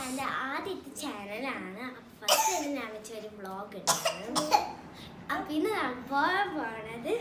എന്റെ ആദ്യത്തെ ചാനലാണ്. ഫസ്റ്റ് തന്നെ വെച്ച ഒരു ബ്ലോഗ് ഉണ്ട് അപ്പം ഇന്ന് ഞാൻ പോകാൻ പോണത്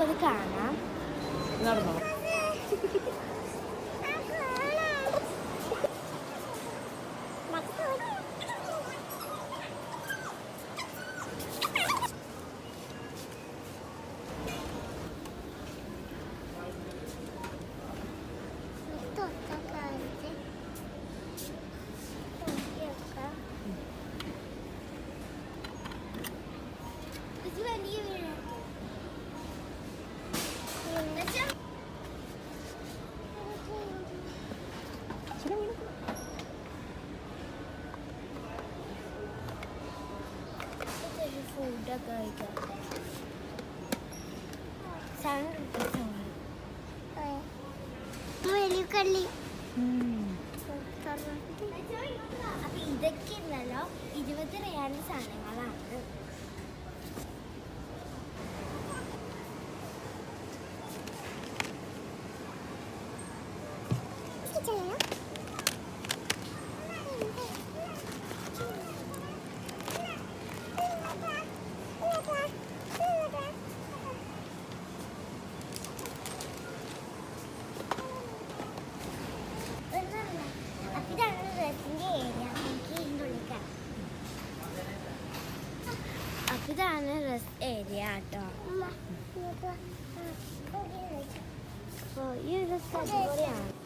നമുക്കത് കാണാം. നടന്നോ? ഇതൊക്കെ ഇന്നല്ലോ ഇരുപത് രൂപയാണ് സാധനങ്ങളാണ്. 이래서 머리 안.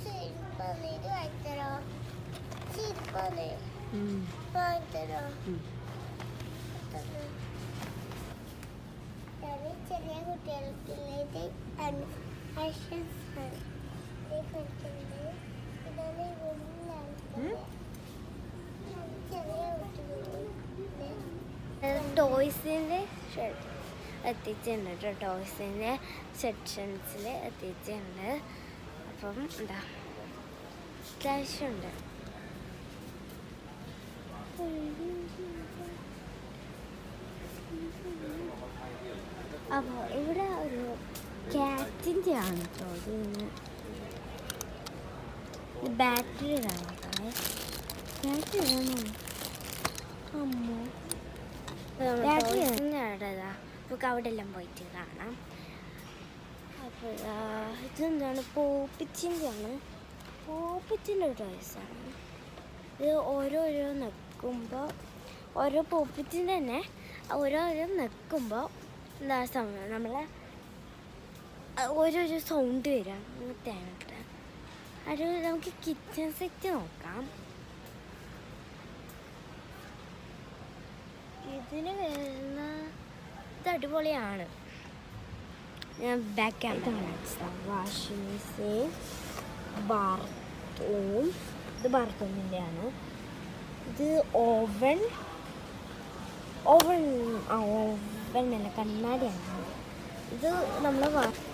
ചെരുപ്പൊന്നിട്ട് വാങ്ങിത്തരോ ചെരുപ്പൊന്ന് വാങ്ങിത്തരോ ചെറിയ കുട്ടികൾക്കുള്ളത് ടോയ്സിന്റെ ഷർട്ട് എത്തിച്ചിട്ടുണ്ട് കേട്ടോ ടോയ്സിന്റെ സെക്ഷൻസിൽ എത്തിച്ചിട്ടുണ്ട് അപ്പം എന്താ അത്യാവശ്യമുണ്ട് അപ്പോൾ ഇവിടെ ഒരു ക്യാറ്റിന്റെ ആണ് കേട്ടോ ഇതിന് ബാറ്ററി കാണാം ബാറ്ററി ആണോ അമ്മോ ബാറ്ററിടാ നമുക്ക് അവിടെ എല്ലാം പോയിട്ട് കാണാം അപ്പോൾ ഇതെന്താണ്? പോപ്പിച്ചിന്റെ ഒരു ടോയ്സാണ്. ഇത് ഓരോരോ നിൽക്കുമ്പോൾ ഓരോ പോപ്പിച്ചിന്റെ തന്നെ ഓരോരോ നിൽക്കുമ്പോൾ എന്താ സംഭവം നമ്മളെ ഓരോരോ സൗണ്ട് വരാം. അങ്ങനത്തെയാണ് അത് നമുക്ക് കിച്ചൺ സെറ്റ് നോക്കാം. ഇതിന് വരുന്ന ഇത് അടിപൊളിയാണ്. ഞാൻ back camera washing machine bathroom ഇത് ബാർത്തൂമിന്റെ ഇത് ഓവൻ ഓവൻ ആ ഓവൻ അല്ല കണ്ണാടിയാണ് ഇത് നമ്മൾ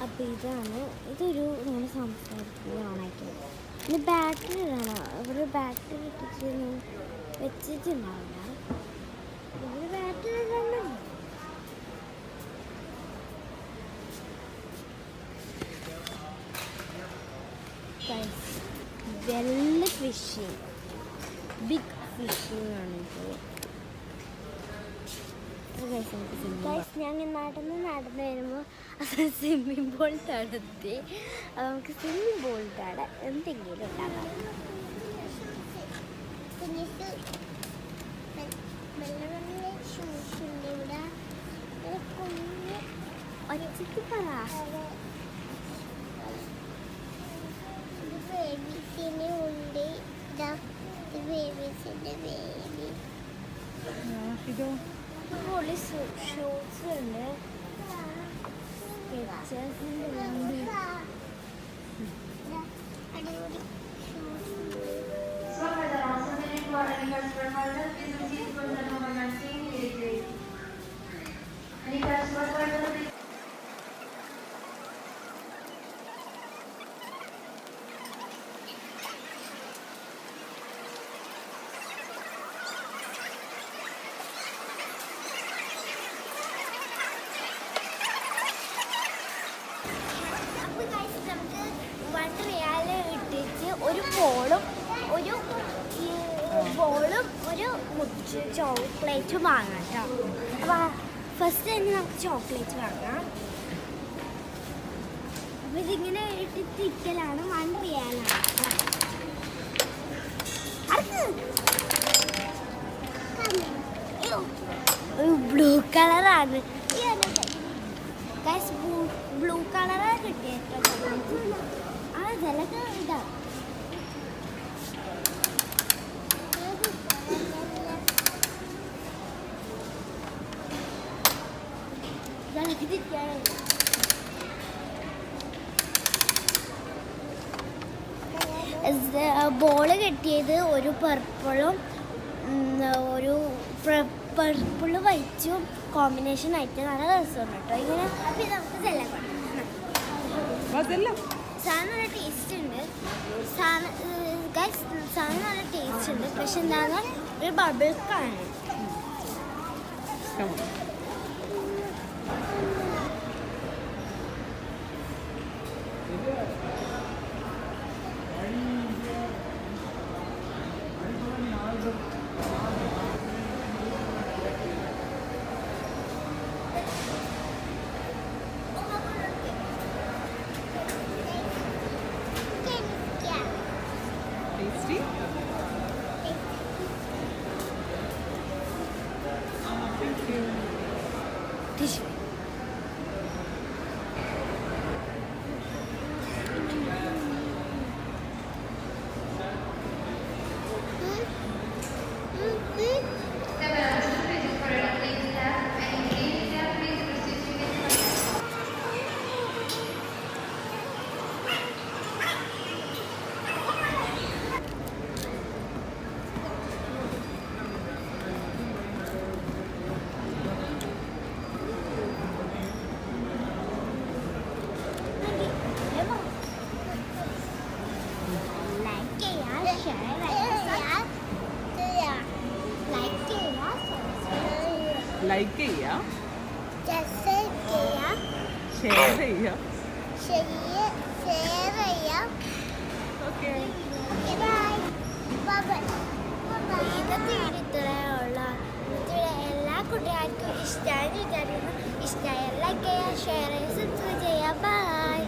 അപ്പോൾ ഇതാണ് ഇതൊരു നമ്മൾ സംസാരിക്കുന്നത് ഓണാക്കിയത് ഇനി ബാറ്ററി ഇടണം ഇവിടെ ബാറ്ററി ഇട്ടിട്ട് വെച്ചിട്ടുണ്ടാവില്ല ഇവിടെ ബാറ്ററി ഇടണം വെള്ള ഫിഷിങ് ബിഗ് ഫിഷിങ് ആണ് ഞാൻ നടന്ന് നടന്ന് വരുമ്പോൾ അത് സ്വിമ്മിംഗ് പൂൾ തടത്തി. അത് നമുക്ക് സ്വിമ്മിംഗ് പൂൾ തട എന്തെങ്കിലും ഉണ്ടാക്കാം. ഒച്ചയ്ക്ക് പറ ബേബീസിന് ഉണ്ട് ഇതാ ഇത് ബേബീസിന്റെ ബേബി ഇതോ. സ്കെച്ചേഴ്സിന്റെ ഉണ്ട് അടിപൊളി അപ്പോൾ guys, നമുക്ക് വൺ റിയാൽ ഇട്ടിട്ട് ഒരു ബോളും ഒരു ബോളും ഒരു ചോക്ലേറ്റും വാങ്ങാം കേട്ടോ അപ്പോൾ ഫസ്റ്റ് തന്നെ നമുക്ക് ചോക്ലേറ്റ് വാങ്ങാം. അപ്പോൾ ഇതിങ്ങനെ ഇട്ടിട്ട് ഇരിക്കലാണ് വൺ റിയാലാണ്. ബ്ലൂ കളറാണ് ബ്ലൂ കളറാണ് കിട്ടിയത് ആ ഇതെല്ലാം ഇതാ. ബോൾ കെട്ടിയത് ഒരു പർപ്പിളും ഒരു പർപ്പിൾ വൈറ്റും കോമ്പിനേഷൻ ആയിട്ട് നല്ല രസമുണ്ട് കേട്ടോ. ഇങ്ങനെ അപ്പം നമുക്ക് സെല്ലാം അതല്ല സാധനം നല്ല ടേസ്റ്റ് ഉണ്ട്. സാധനം നല്ല ടേസ്റ്റ് ഉണ്ട്. പക്ഷെ എന്താണ് ഒരു ബബിൾക്കാണ് Come on. Yeah. ഷെയർ ചെയ്യുക ഷെയർ ചെയ്യാം. ഓക്കെ എല്ലാ കുട്ടികൾക്കും ഇഷ്ടമായി വിചാരിക്കുന്നു. ഇഷ്ടമായ ലൈക്ക് ചെയ്യുക ഷെയർ ചെയ്യുക സബ്സ്ക്രൈബ് ചെയ്യുക. ബൈ